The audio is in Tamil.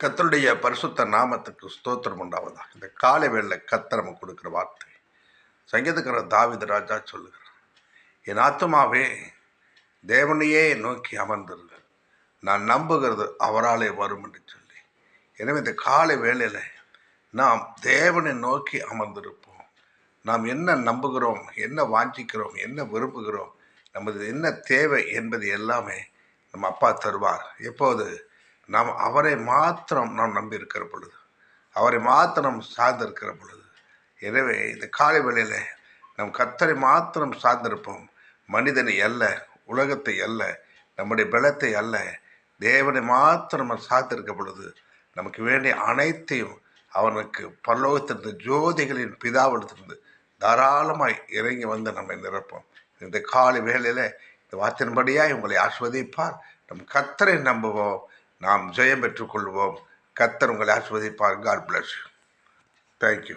கத்தருடைய பரிசுத்த நாமத்துக்கு ஸ்தோத்திரம் உண்டாவதாக. இந்த காலை வேளில் கத்தர் கொடுக்குற வார்த்தை. சங்கீதக்கார தாவித ராஜா சொல்லுகிறார் என் ஆத்மாவே தேவனையே நோக்கி அமர்ந்திருந்தது நான் நம்புகிறது அவராலே வரும் என்று சொல்லி. எனவே இந்த காலை வேளையில் நாம் தேவனை நோக்கி அமர்ந்திருப்போம். நாம் என்ன நம்புகிறோம் என்ன வாஞ்சிக்கிறோம் என்ன விரும்புகிறோம் நமது என்ன தேவை என்பது எல்லாமே நம்ம அப்பா தருவார். எப்போது? நாம் அவரை மாத்திரம் நாம் நம்பி இருக்கிற பொழுது அவரை மாத்திரம் சார்ந்திருக்கிற பொழுது எனவே இந்த காலை வேளையில் நம் கத்தரை மாத்திரம் சார்ந்திருப்போம். மனிதனை அல்ல உலகத்தை அல்ல நம்முடைய பலத்தை அல்ல தேவனை மாத்திரம் நம்ம சார்ந்திருக்க பொழுது நமக்கு வேண்டிய அனைத்தையும் அவனுக்கு பல்லோகத்திலிருந்து ஜோதிகளின் பிதாவிடத்திலிருந்து தாராளமாய் இறங்கி வந்து நம்மை நிரப்போம். இந்த காலை வேளையில் இந்த வார்த்தையின்படியாக உங்களை ஆஸ்வதிப்பார் நம் கத்தரை நம்புவோம். நாம் ஜெயம் பெற்றுக்கொள்வோம். கத்தர் உங்களை ஆஸ்வதிப்பார் God bless you thank you